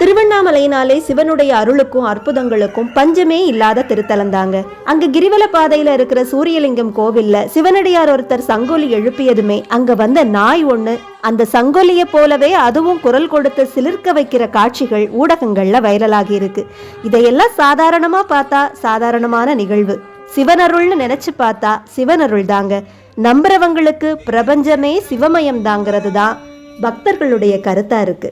திருவண்ணாமலையினாலே சிவனுடைய அருளுக்கும் அற்புதங்களுக்கும் பஞ்சமே இல்லாத திருத்தலம் தாங்க அங்க கிரிவல பாதையில இருக்கிற சூரியலிங்கம் கோவில்ல சிவனடியார் ஒருத்தர் சங்கோலி எழுப்பியதுமே அங்க வந்த நாய் ஒண்ணு அந்த சங்கோலிய போலவே அதுவும் குரல் கொடுத்து சிலிர்க்க வைக்கிற காட்சிகள் ஊடகங்கள்ல வைரலாகி இருக்கு. இதையெல்லாம் சாதாரணமா பார்த்தா சாதாரணமான நிகழ்வு. சிவனருள்னு நினைச்சு பார்த்தா சிவனருள் தாங்க நம்புறவங்களுக்கு பிரபஞ்சமே சிவமயம் தாங்கிறது தான் பக்தர்களுடைய கருத்தா இருக்கு.